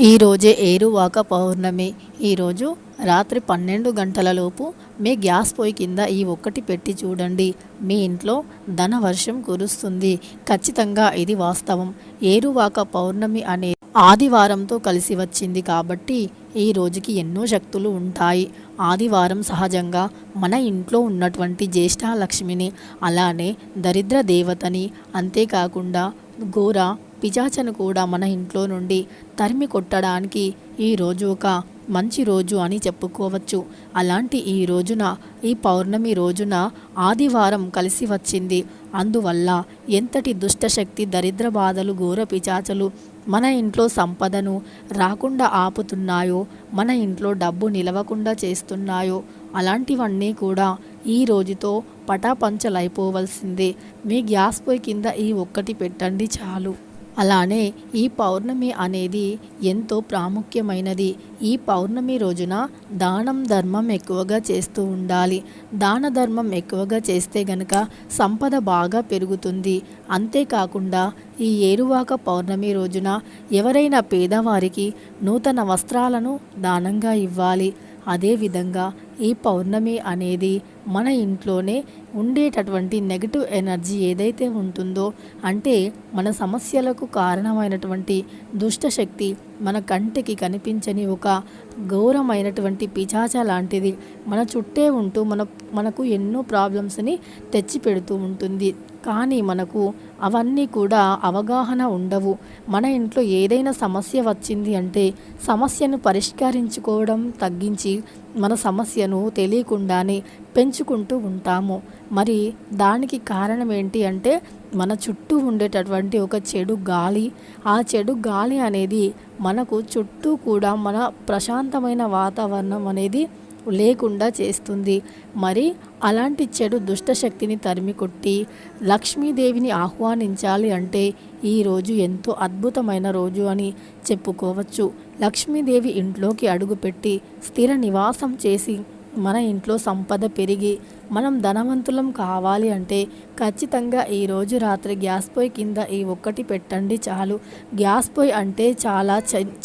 ఈరోజే ఏరువాక పౌర్ణమి. ఈరోజు రాత్రి పన్నెండు గంటలలోపు మీ గ్యాస్ పొయ్యి కింద ఈ ఒక్కటి పెట్టి చూడండి. మీ ఇంట్లో ధన వర్షం కురుస్తుంది. ఖచ్చితంగా ఇది వాస్తవం. ఏరువాక పౌర్ణమి అనే ఆదివారంతో కలిసి వచ్చింది కాబట్టి ఈ రోజుకి ఎన్నో శక్తులు ఉంటాయి. ఆదివారం సహజంగా మన ఇంట్లో ఉన్నటువంటి జ్యేష్ఠాలక్ష్మిని అలానే దరిద్ర దేవతని అంతేకాకుండా ఘోర పిజాచను కూడా మన ఇంట్లో నుండి తరిమి కొట్టడానికి ఈ రోజు ఒక మంచి రోజు అని చెప్పుకోవచ్చు. అలాంటి ఈ రోజున ఈ పౌర్ణమి రోజున ఆదివారం కలిసి వచ్చింది. అందువల్ల ఎంతటి దుష్టశక్తి దరిద్ర బాధలు ఘోర పిచాచలు మన ఇంట్లో సంపదను రాకుండా ఆపుతున్నాయో మన ఇంట్లో డబ్బు నిలవకుండా చేస్తున్నాయో అలాంటివన్నీ కూడా ఈ రోజుతో పటాపంచలైపోవలసిందే. మీ గ్యాస్ పొయ్యి కింద ఈ ఒక్కటి పెట్టండి చాలు. అలానే ఈ పౌర్ణమి అనేది ఎంతో ప్రాముఖ్యమైనది. ఈ పౌర్ణమి రోజున దానం ధర్మం ఎక్కువగా చేస్తూ ఉండాలి. దాన ధర్మం ఎక్కువగా చేస్తే గనక సంపద బాగా పెరుగుతుంది. అంతేకాకుండా ఈ ఏరువాక పౌర్ణమి రోజున ఎవరైనా పేదవారికి నూతన వస్త్రాలను దానంగా ఇవ్వాలి. అదేవిధంగా ఈ పౌర్ణమి అనేది మన ఇంట్లోనే ఉండేటటువంటి నెగటివ్ ఎనర్జీ ఏదైతే ఉంటుందో అంటే మన సమస్యలకు కారణమైనటువంటి దుష్టశక్తి మన కంటికి కనిపించని ఒక ఘోరమైనటువంటి పిచాచ లాంటిది మన చుట్టే ఉంటూ మన మనకు ఎన్నో ప్రాబ్లమ్స్ని తెచ్చిపెడుతూ ఉంటుంది. కానీ మనకు అవన్నీ కూడా అవగాహన ఉండవు. మన ఇంట్లో ఏదైనా సమస్య వచ్చింది అంటే సమస్యను పరిష్కరించుకోవడం తగ్గించి మన సమస్యను తెలియకుండానే పెంచుకుంటూ ఉంటాము. మరి దానికి కారణం ఏంటి అంటే మన చుట్టూ ఉండేటటువంటి ఒక చెడు గాలి. ఆ చెడు గాలి అనేది మనకు చుట్టూ కూడా మన ప్రశాంతమైన వాతావరణం అనేది లేకుండా చేస్తుంది. మరి అలాంటి చెడు దుష్టశక్తిని తరిమి కొట్టి లక్ష్మీదేవిని ఆహ్వానించాలి అంటే ఈరోజు ఎంతో అద్భుతమైన రోజు అని చెప్పుకోవచ్చు. లక్ష్మీదేవి ఇంట్లోకి అడుగుపెట్టి స్థిర నివాసం చేసి మన ఇంట్లో సంపద పెరిగి మనం ధనవంతులం కావాలి అంటే ఖచ్చితంగా ఈరోజు రాత్రి గ్యాస్ పొయ్యి కింద ఈ ఒక్కటి పెట్టండి చాలు. గ్యాస్ పొయ్యి అంటే చాలా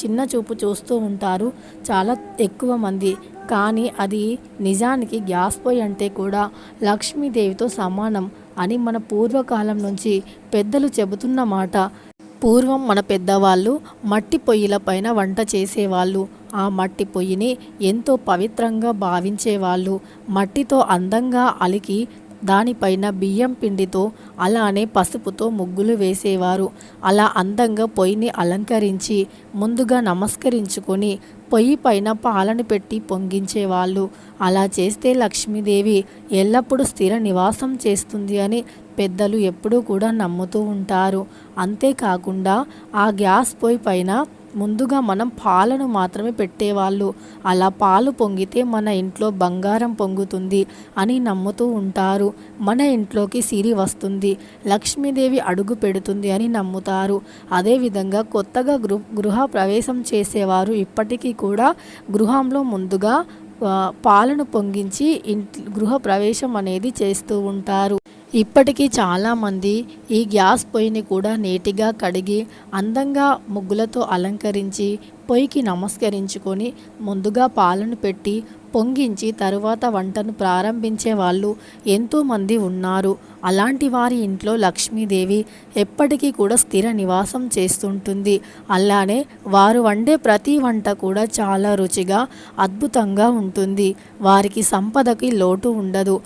చిన్న చూపు చూస్తూ ఉంటారు. చాలా ఎక్కువ మంది. కానీ అది నిజానికి గ్యాస్ పొయ్యి అంటే కూడా లక్ష్మీదేవితో సమానం అని మన పూర్వకాలం నుంచి పెద్దలు చెబుతున్న మాట. పూర్వం మన పెద్దవాళ్ళు మట్టి పొయ్యిల పైన వంట చేసేవాళ్ళు. ఆ మట్టి పొయ్యిని ఎంతో పవిత్రంగా భావించేవాళ్ళు. మట్టితో అందంగా అలికి దానిపైన బియ్యం పిండితో అలానే పసుపుతో ముగ్గులు వేసేవారు. అలా అందంగా పొయ్యిని అలంకరించి ముందుగా నమస్కరించుకొని పొయ్యి పైన పాలను పెట్టి పొంగించేవాళ్ళు. అలా చేస్తే లక్ష్మీదేవి ఎల్లప్పుడూ స్థిర నివాసం చేస్తుంది అని పెద్దలు ఎప్పుడూ కూడా నమ్ముతూ ఉంటారు. అంతేకాకుండా ఆ గ్యాస్ పొయ్యి పైన ముందుగా మనం పాలను మాత్రమే పెట్టేవాళ్ళు. అలా పాలు పొంగితే మన ఇంట్లో బంగారం పొంగుతుంది అని నమ్ముతూ ఉంటారు. మన ఇంట్లోకి సిరి వస్తుంది. లక్ష్మీదేవి అడుగు పెడుతుంది అని నమ్ముతారు. అదేవిధంగా కొత్తగా గృహ గృహ ప్రవేశం చేసేవారు ఇప్పటికీ కూడా గృహంలో ముందుగా పాలను పొంగించి ఇంట్ గృహ ప్రవేశం అనేది చేస్తూ ఉంటారు. ఇప్పటికీ చాలామంది ఈ గ్యాస్ పొయ్యిని కూడా నీటిగా కడిగి అందంగా ముగ్గులతో అలంకరించి పొయ్యికి నమస్కరించుకొని ముందుగా పాలను పెట్టి పొంగించి తరువాత వంటను ప్రారంభించే వాళ్ళు ఎంతోమంది ఉన్నారు. అలాంటి వారి ఇంట్లో లక్ష్మీదేవి ఎప్పటికీ కూడా స్థిర నివాసం చేస్తుంటుంది. అలానే వారు వండే ప్రతి వంట కూడా చాలా రుచిగా అద్భుతంగా ఉంటుంది. వారికి సంపదకి లోటు ఉండదు.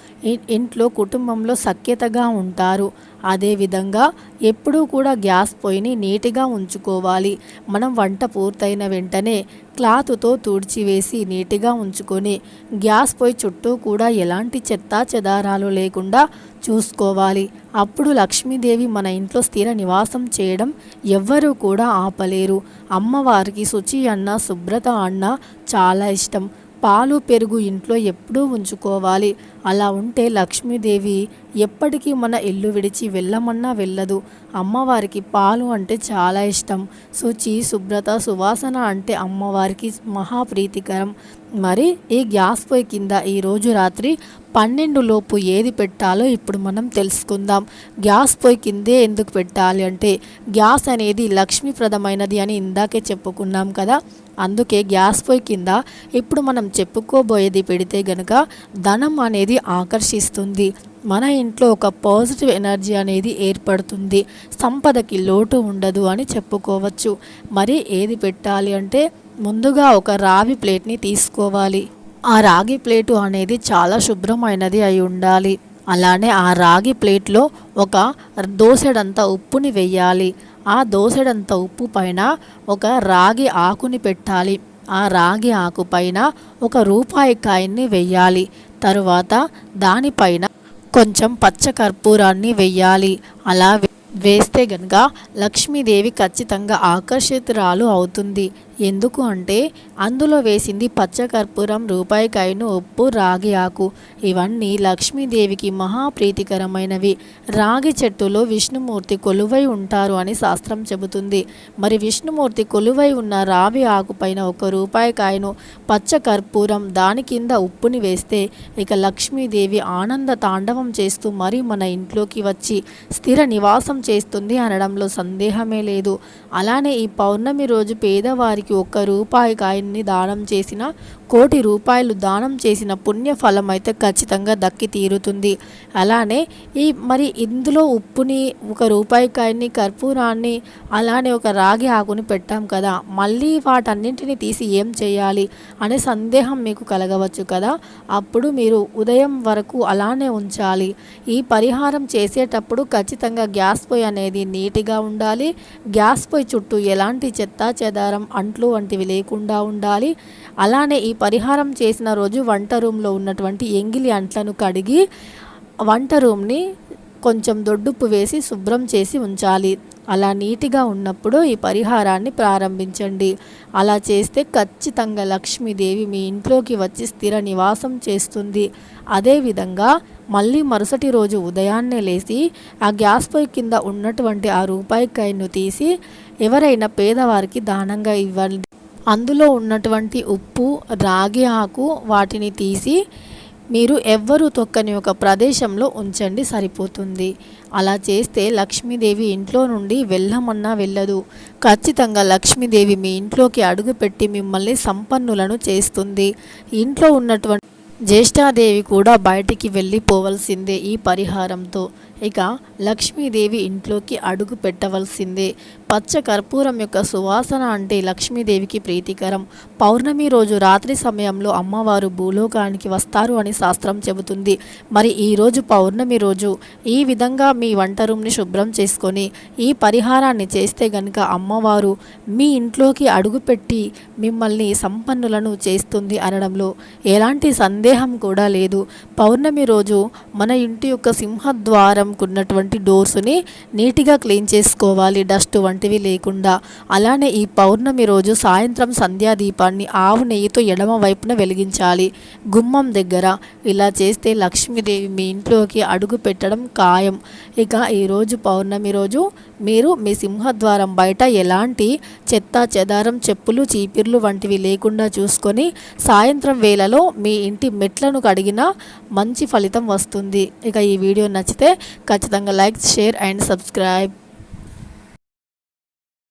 ఇంట్లో కుటుంబంలో సఖ్యతగా ఉంటారు. అదేవిధంగా ఎప్పుడూ కూడా గ్యాస్ పొయ్యిని నీటిగా ఉంచుకోవాలి. మనం వంట పూర్తయిన వెంటనే క్లాత్తో తుడిచివేసి నీటిగా ఉంచుకొని గ్యాస్ పొయ్యి చుట్టూ కూడా ఎలాంటి చెత్త చెదారాలు లేకుండా చూసుకోవాలి. అప్పుడు లక్ష్మీదేవి మన ఇంట్లో స్థిర నివాసం చేయడం ఎవ్వరూ కూడా ఆపలేరు. అమ్మవారికి శుచి అన్న శుభ్రత అన్న చాలా ఇష్టం. పాలు పెరుగు ఇంట్లో ఎప్పుడూ ఉంచుకోవాలి. అలా ఉంటే లక్ష్మీదేవి ఎప్పటికీ మన ఇల్లు విడిచి వెళ్ళమన్నా వెళ్ళదు. అమ్మవారికి పాలు అంటే చాలా ఇష్టం. శుచి శుభ్రత సువాసన అంటే అమ్మవారికి మహాప్రీతికరం మరి ఈ గ్యాస్ పొయ్యి కింద ఈరోజు రాత్రి పన్నెండు లోపు ఏది పెట్టాలో ఇప్పుడు మనం తెలుసుకుందాం. గ్యాస్ పొయ్యి కిందే ఎందుకు పెట్టాలి అంటే గ్యాస్ అనేది లక్ష్మీప్రదమైనది అని ఇందాకే చెప్పుకున్నాం కదా. అందుకే గ్యాస్ పొయ్యి కింద ఇప్పుడు మనం చెప్పుకోబోయేది పెడితే గనక ధనం అనేది ఆకర్షిస్తుంది. మన ఇంట్లో ఒక పాజిటివ్ ఎనర్జీ అనేది ఏర్పడుతుంది. సంపదకి లోటు ఉండదు అని చెప్పుకోవచ్చు. మరి ఏది పెట్టాలి అంటే ముందుగా ఒక రావి ప్లేట్ని తీసుకోవాలి. ఆ రాగి ప్లేటు అనేది చాలా శుభ్రమైనది అయి ఉండాలి. అలానే ఆ రాగి ప్లేట్లో ఒక దోసెడంత ఉప్పుని వెయ్యాలి ఆ దోసెడంత ఉప్పు పైన ఒక రాగి ఆకుని పెట్టాలి. ఆ రాగి ఆకు పైన ఒక రూపాయి కాయన్ని వెయ్యాలి తరువాత దానిపైన కొంచెం పచ్చ కర్పూరాన్ని వెయ్యాలి అలా వేస్తే గనక లక్ష్మీదేవి ఖచ్చితంగా ఆకర్షితురాలు అవుతుంది. ఎందుకు అంటే అందులో వేసింది పచ్చకర్పూరం రూపాయికాయను ఉప్పు రాగి ఆకు. ఇవన్నీ లక్ష్మీదేవికి మహాప్రీతికరమైనవి. రాగి చెట్టులో విష్ణుమూర్తి కొలువై ఉంటారు అని శాస్త్రం చెబుతుంది. మరి విష్ణుమూర్తి కొలువై ఉన్న రావి ఆకు పైన ఒక రూపాయికాయను పచ్చకర్పూరం దాని కింద ఉప్పుని వేస్తే ఇక లక్ష్మీదేవి ఆనంద తాండవం చేస్తూ మరి మన ఇంట్లోకి వచ్చి స్థిర నివాసం చేస్తుంది అనడంలో సందేహమే లేదు. అలానే ఈ పౌర్ణమి రోజు పేదవారికి ఒక్క రూపాయి కాయన్ని దానం చేసిన కోటి రూపాయలు దానం చేసిన పుణ్య ఫలం అయితే ఖచ్చితంగా దక్కి తీరుతుంది. అలానే ఈ మరి ఇందులో ఉప్పుని ఒక రూపాయి కాయన్ని కర్పూరాన్ని అలానే ఒక రాగి ఆకుని పెట్టాం కదా మళ్ళీ వాటన్నింటిని తీసి ఏం చేయాలి అనే సందేహం మీకు కలగవచ్చు కదా? అప్పుడు మీరు ఉదయం వరకు అలానే ఉంచాలి. ఈ పరిహారం చేసేటప్పుడు ఖచ్చితంగా గ్యాస్ పొయ్యి అనేది నీట్గా ఉండాలి. గ్యాస్ పొయ్యి చుట్టూ ఎలాంటి చెత్త చెదారం అంట్లు వంటివి లేకుండా ఉండాలి. అలానే ఈ పరిహారం చేసిన రోజు వంట రూమ్లో ఉన్నటువంటి ఎంగిలి అంట్లను కడిగి వంట రూమ్ని కొంచెం దొడ్డుప్పు వేసి శుభ్రం చేసి ఉంచాలి. అలా నీటిగా ఉన్నప్పుడు ఈ పరిహారాన్ని ప్రారంభించండి. అలా చేస్తే ఖచ్చితంగా లక్ష్మీదేవి మీ ఇంట్లోకి వచ్చి స్థిర నివాసం చేస్తుంది. అదేవిధంగా మళ్ళీ మరుసటి రోజు ఉదయాన్నే లేచి ఆ గ్యాస్ పొయ్యి కింద ఉన్నటువంటి ఆ రూపాయి కాయను తీసి ఎవరైనా పేదవారికి దానంగా ఇవ్వండి. అందులో ఉన్నటువంటి ఉప్పు రాగి ఆకు వాటిని తీసి మీరు ఎవ్వరూ తొక్కని ఒక ప్రదేశంలో ఉంచండి సరిపోతుంది. అలా చేస్తే లక్ష్మీదేవి ఇంట్లో నుండి వెళ్ళమన్నా వెళ్ళదు. ఖచ్చితంగా లక్ష్మీదేవి మీ ఇంట్లోకి అడుగుపెట్టి మిమ్మల్ని సంపన్నులను చేస్తుంది. ఇంట్లో ఉన్నటువంటి జ్యేష్ఠాదేవి కూడా బయటికి వెళ్ళిపోవలసిందే ఈ పరిహారంతో. ఇక లక్ష్మీదేవి ఇంట్లోకి అడుగు పెట్టవలసిందే. పచ్చ కర్పూరం యొక్క సువాసన అంటే లక్ష్మీదేవికి ప్రీతికరం. పౌర్ణమి రోజు రాత్రి సమయంలో అమ్మవారు భూలోకానికి వస్తారు అని శాస్త్రం చెబుతుంది. మరి ఈరోజు పౌర్ణమి రోజు ఈ విధంగా మీ వంట రూమ్ని శుభ్రం చేసుకొని ఈ పరిహారాన్ని చేస్తే గనుక అమ్మవారు మీ ఇంట్లోకి అడుగుపెట్టి మిమ్మల్ని సంపన్నులను చేస్తుంది అనడంలో ఎలాంటి సందేహం కూడా లేదు. పౌర్ణమి రోజు మన ఇంటి యొక్క సింహద్వారంకు ఉన్నటువంటి డోర్స్ని నీట్గా క్లీన్ చేసుకోవాలి. డస్ట్ వంటివి లేకుండా. అలానే ఈ పౌర్ణమి రోజు సాయంత్రం సంధ్యాదీపాన్ని ఆవు నెయ్యితో ఎడమ వైపున వెలిగించాలి. గుమ్మం దగ్గర. ఇలా చేస్తే లక్ష్మీదేవి మీ ఇంట్లోకి అడుగు పెట్టడం ఖాయం. ఇక ఈరోజు పౌర్ణమి రోజు మీరు మీ సింహద్వారం బయట ఎలాంటి చెత్త చెదారం చెప్పులు చీపిర్లు వంటివి లేకుండా చూసుకొని సాయంత్రం వేళలో మీ ఇంటి మెట్లను కడిగినా మంచి ఫలితం వస్తుంది. ఇక ఈ వీడియో నచ్చితే ఖచ్చితంగా లైక్ షేర్ అండ్ సబ్స్క్రైబ్.